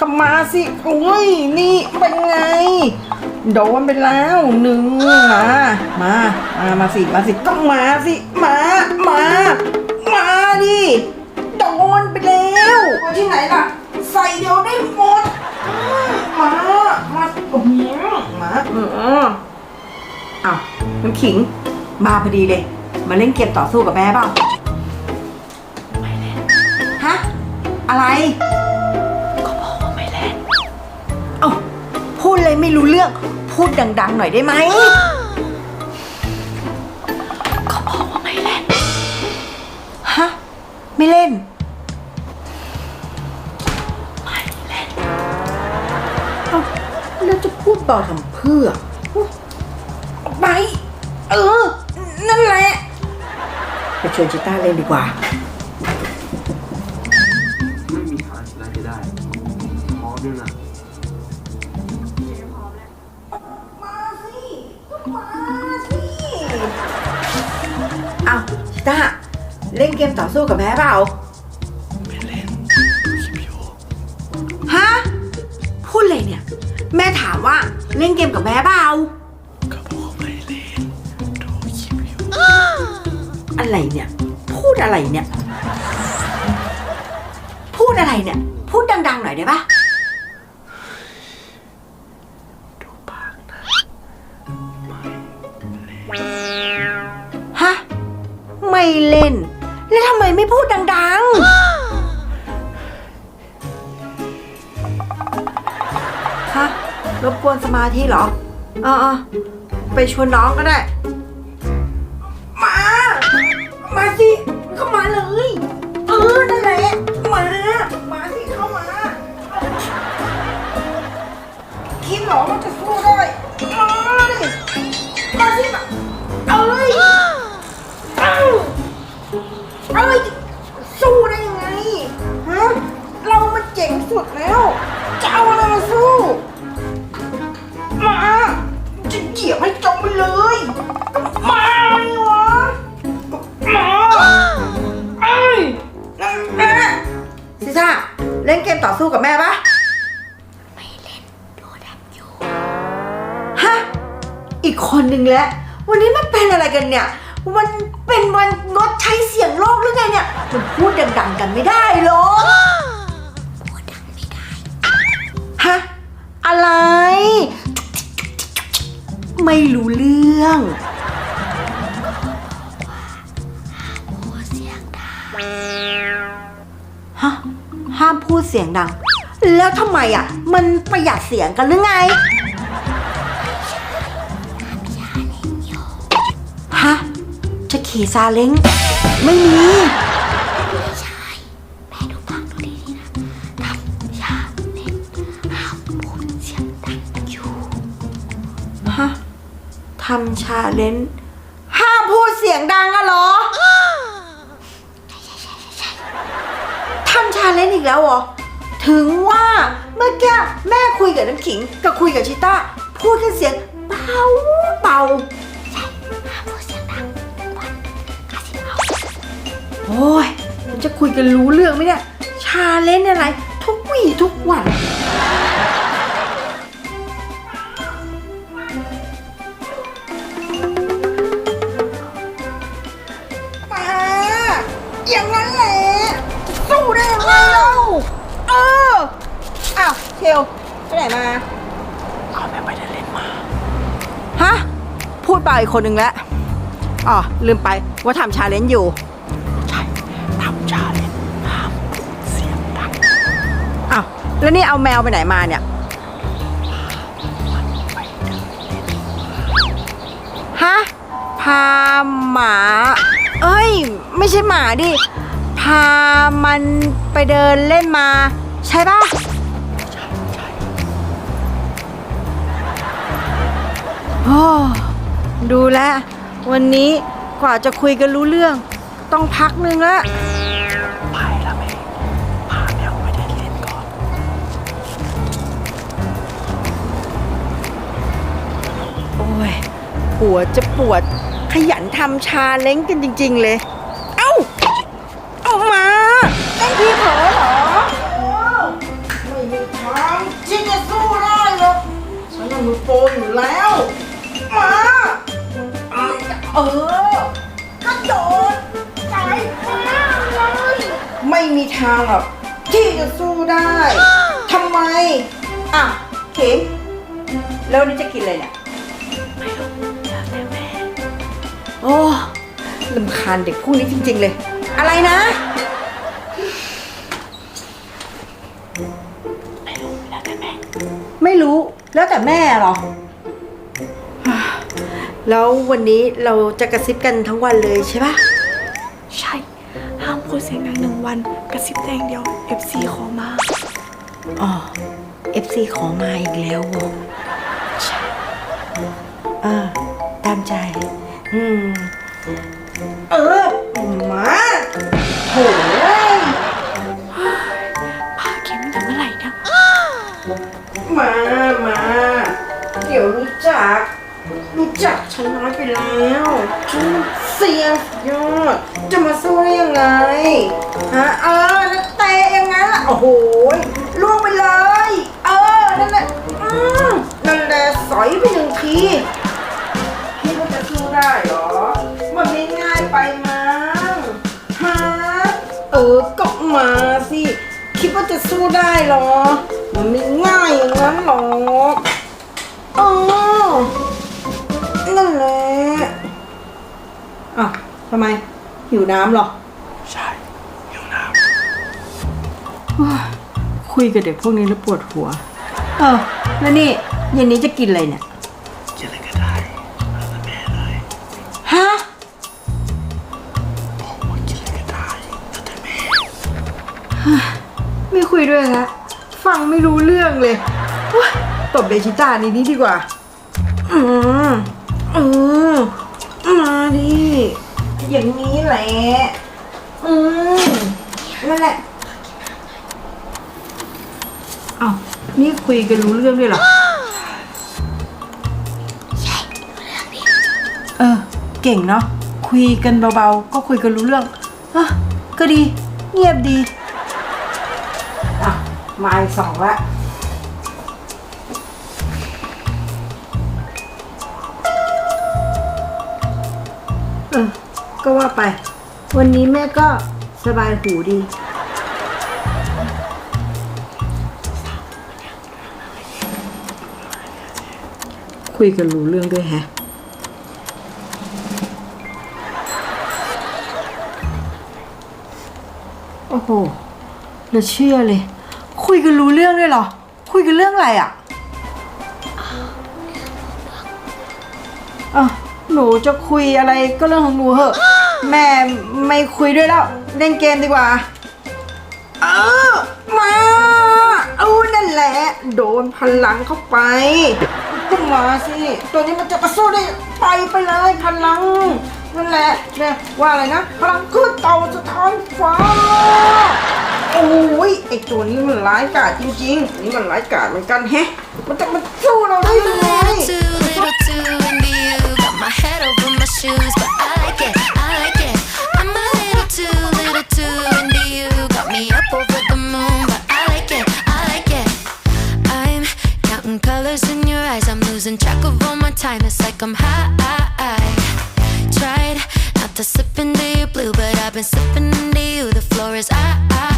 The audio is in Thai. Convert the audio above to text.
ก็มาสิโอ้ยนี่เป็นไง โดนไปแล้วหนึ่งมามามามาสิมาสิก็มาสิมามามาดิโดนไปแล้วเอาที่ไหนล่ะ ใส่เดี๋ยวได้หมดอืมมามาโอ้โหมาอืมอ้าวน้ำขิง มาพอดีเลย มาเล่นเกมต่อสู้กับแม่เปล่าไม่เล่นฮะอะไร ไม่รู้เรื่อง พูดดัง ๆ หน่อยได้ไหม เขาบอกว่าไม่เล่น ฮะ ไม่เล่น ไม่เล่นเอ้าแล้วจะพูดเบาทำเพื่อออกไป เออ นั่นแหละ ไปชวนชิต้าเล่นดีกว่า อาชิต้าเล่นเกมต่อสู้กับแม่เปล่า ไม่เล่นคิวโยฮะ พูดเลยเนี่ย แม่ถามว่าเล่นเกมกับแม่เปล่า ก็บอกว่าไม่เล่นดูคลิปอยู่อะไรเนี่ย พูดอะไรเนี่ย พูดอะไรเนี่ย พูดดังๆหน่อยได้ปะ เล่น แล้วทำไมไม่พูดดังๆฮะรบกวนสมาธิเหรออ๋อไปชวนน้องก็ได้ อีกคนหนึ่งแล้ว วันนี้มันเป็นอะไรกันเนี่ย มันเป็นวันงดใช้เสียงโลกหรือไงเนี่ย มันพูดดังๆกันไม่ได้หรอพูดดังไม่ได้ ฮะ อะไร ไม่รู้เรื่องฮะ ห้ามพูดเสียงดัง แล้วทำไมอะ มันประหยัดเสียงกันหรือไง ฮะ จะขี่ซาเล้ง ไม่มีฮะทำชาเลนจ์ห้ามพูดเสียงดังอะเหรอ ทำชาเลนจ์อีกแล้วเหรอ ถึงว่าเมื่อกี้แม่คุยกับน้ำขิงกับคุยกับชิต้า พูดกันเสียงเบาเบา โอ้ยมันจะคุยกันรู้เรื่องไหมเนี่ยชาเลนจ์อะไร ทุกวี่ทุกวันมาอย่างนั้นแหละจะสู้ได้ยังไงเล่าเอออ้าวเทลไปไหนมาก็แม่ไปได้เล่นมา ฮะ พูดไปอีกคนหนึ่งแล้วอ๋อลืมไปว่าทำชาเลนจ์อยู่ แล้วนี่เอาแมวไปไหนมาเนี่ย ฮะ พาหมา เอ้ย ไม่ใช่หมาดิ พามันไปเดินเล่นมา ใช่ปะโอ้ดูแลววันนี้กว่าจะคุยกันรู้เรื่อง ต้องพักนึงละ ยหัวจะปวดขยันทำชาเล้งกันจริง ๆ เลย เอ้าเอามาเล่นพี่เผลอเหรอไม่มีทางที่จะสู้ได้หรอกฉันยังมือโปรอยู่แล้ว มาเออกระโดดใจมาเลยไม่มีทางหรอกที่จะสู้ได้ทำไม อะเข็มแล้วนนี้จะกินอะไรเนี่ย อ้ลำคาญเด็กพวกนี้จริง ๆ เลย อะไรนะ ไม่รู้แล้วแต่แม่ไม่รู้แล้วแต่แม่เหรอ แล้ววันนี้เราจะกระซิบกันทั้งวันเลยใช่ปะใช่ ห้ามพูดเสียงดังหนึ่งวันกระซิบแดงเดียว FC ขอมาอ๋อ FC ขอมาอีกแล้ว อืม เออมาโหยพาเข็มตั้งแต่เมื่อไหร่เนี่ยมา มา เดี๋ยวรู้จัก รู้จักฉันน้อยไปแล้วฉันเสียงยอด จะมาสู้ได้ยังไง ฮะ เออแล้วเตะยังไงล่ะ โอ้โหล่วงไปเลย เออ นั่นแหละอืมนั่นแหละสอยไปหนึ่งที มาสิ คิดว่าจะสู้ได้เหรอ มันไม่ง่ายอย่างนั้นหรอกอ๋อนั่นแหละอะทำไม หิวน้ำเหรอ ใช่หิวน้คุยกับเด็กพวกนี้แล้วปวดหัว เออ แล้วนี่เย็นนี้จะกินอะไรเนี่ย ไม่คุยด้วยละฟังไม่รู้เรื่องเลยว้าตบเบชิต้านี้นี้ดีกว่า อืมอืมมาดิ อย่างนี้แหละ อืมนั่นแหละอ้าวนี่คุยกันรู้เรื่องด้วยเหรอ เออ เก่งเนาะ คุยกันเบาๆ ก็คุยกันรู้เรื่องอะก็ดี เงียบดี มาอีกสองละเออก็ว่าไป วันนี้แม่ก็สบายหูดี คุยกันรู้เรื่องด้วยแฮะ โอ้โหเหลือเชื่อเลย คุยกันรู้เรื่องด้วยเหรอ คุยกันเรื่องอะไรอะอะหนูจะคุยอะไรก็เรื่องของหนูเหอะ แม่ไม่คุยด้วยแล้ว เล่นเกมดีกว่า เออมาเอานั่นแหละ โดนพลังเข้าไปก็มาสิ ตัวนี้มันจะมาสู้ได้ไปไปเลยพลัง นั่นแหละเนี่ยว่าอะไรนะ พลังขึ้นเต่าสะท้อนฟ้า โอ้ยไอตัวนี้มันร้ายกาจจริงๆนี่มันร้ายกาจเหมือนกันแฮะ มันจะมาสู้เราได้ยังไง Too little too into you. Got my head over my shoes, but I like it, I like it. I'm a little too little too into you. Got me up over the moon, but I like it, I like it. I'm counting colors in your eyes. I'm losing track of all my time. It's like I'm high. Tried not to slip into your blue, but I've been slipping into you. The floor is ice.